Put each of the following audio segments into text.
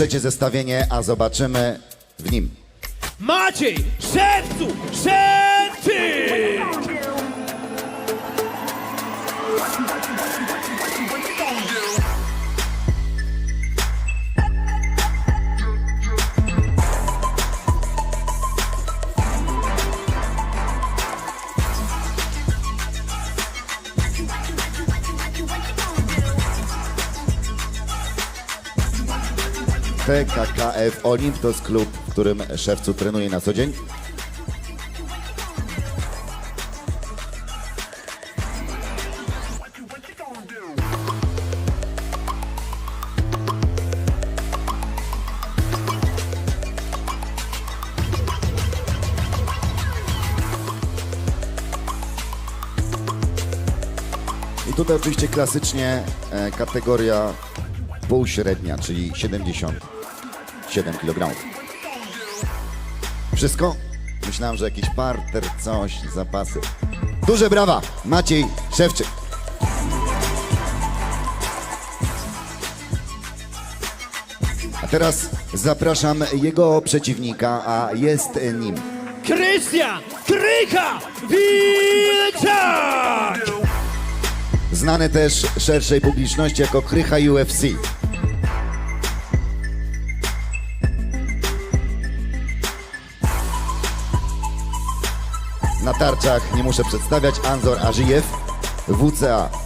Chcecie zestawienie, a zobaczymy w nim. Maciej Szewcu Szewczyk! PKKF Olimp to jest klub, w którym szewcu trenuje na co dzień. I tutaj oczywiście klasycznie e, kategoria półśrednia, czyli 77 kg. Wszystko? Myślałem, że jakiś parter, coś, zapasy. Duże brawa! Maciej Szewczyk. A teraz zapraszam jego przeciwnika, a jest nim Krystian Krycha Wilczak! znany też szerszej publiczności jako Krycha UFC. Na tarczach nie muszę przedstawiać Anzor Ażyjew, WCA.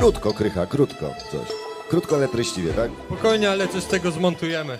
Krótko, Krycha, krótko coś. Krótko, ale treściwie, tak? Spokojnie, ale coś z tego zmontujemy.